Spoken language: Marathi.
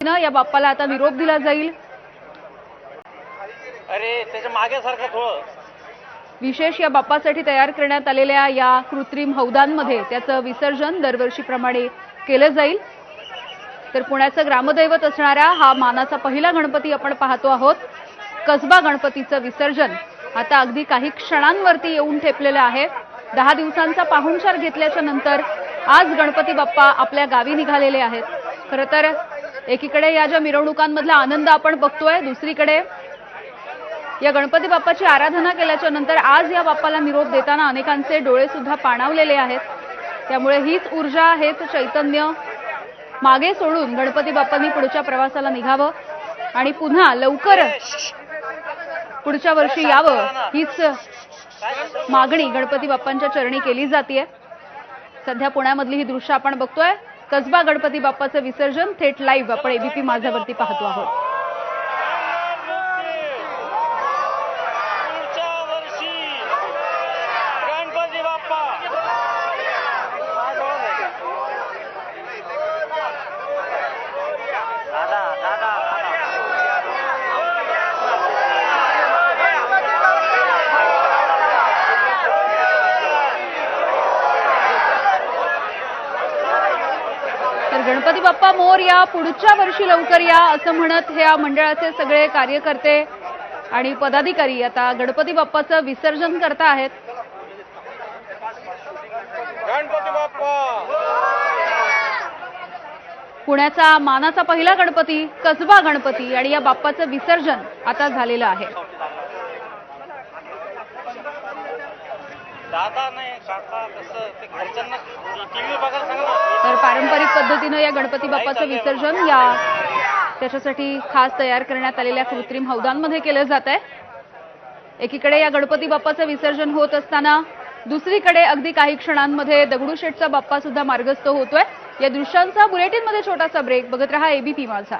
न या बाप्पाला आता निरोप दिला जाईल. अरे त्याच्यामागे सारखं थोडं. विशेष या बाप्पासाठी तयार करण्यात आलेल्या या कृत्रिम हौदांमध्ये त्याचं विसर्जन दरवर्षीप्रमाणे केलं जाईल. तर पुण्याचं ग्रामदैवत असणारा हा मानाचा पहिला गणपती आपण पाहतो आहोत. कसबा गणपतीचं विसर्जन आता अगदी काही क्षणांवरती येऊन ठेपलेलं आहे. दहा दिवसांचा पाहुणचार घेतल्याच्या नंतर आज गणपती बाप्पा आपल्या गावी निघालेले आहेत. खरं तर एकीकडे या ज्या मिरवणुकांमधला आनंद आपण बघतोय दुसरीकडे या गणपती बाप्पाची आराधना केल्याच्यानंतर आज या बाप्पाला निरोप देताना अनेकांचे डोळे सुद्धा पाणावलेले आहेत. त्यामुळे हीच ऊर्जा हेच चैतन्य मागे सोडून गणपती बाप्पांनी पुढच्या प्रवासाला निघावं आणि पुन्हा लवकर पुढच्या वर्षी यावं हीच मागणी गणपती बाप्पांच्या चरणी केली जाते सध्या पुण्यामधली ही दृश्य आपण बघतोय. कसबा गणपती बाप्पाचं विसर्जन थेट लाईव्ह आपण एबीपी माझ्यावरती पाहतो आहोत. तर गणपती बाप्पा मोर या पुढच्या वर्षी लवकर या असं म्हणत ह्या मंडळाचे सगळे कार्यकर्ते आणि पदाधिकारी आता गणपती बाप्पाचं विसर्जन करता आहेत. गणपती बाप्पा! पुण्याचा मानाचा पहिला गणपती कसबा गणपती आणि या बाप्पाचं विसर्जन आता झालेलं आहे. दादा नाही काका कसं ते घरच्यांना टीव्ही बघायला सांगा पारंपरिक पद्धतीनं या गणपती बाप्पाचं विसर्जन या त्याच्यासाठी खास तयार करण्यात आलेल्या कृत्रिम हौदांमध्ये केलं जात आहे. एकीकडे या गणपती बाप्पाचं विसर्जन होत असताना दुसरीकडे अगदी काही क्षणांमध्ये दगडूशेठचा बाप्पा सुद्धा मार्गस्थ होतोय. या दृश्यांचा बुलेटिनमध्ये छोटासा ब्रेक. बघत रहा एबीपी माझा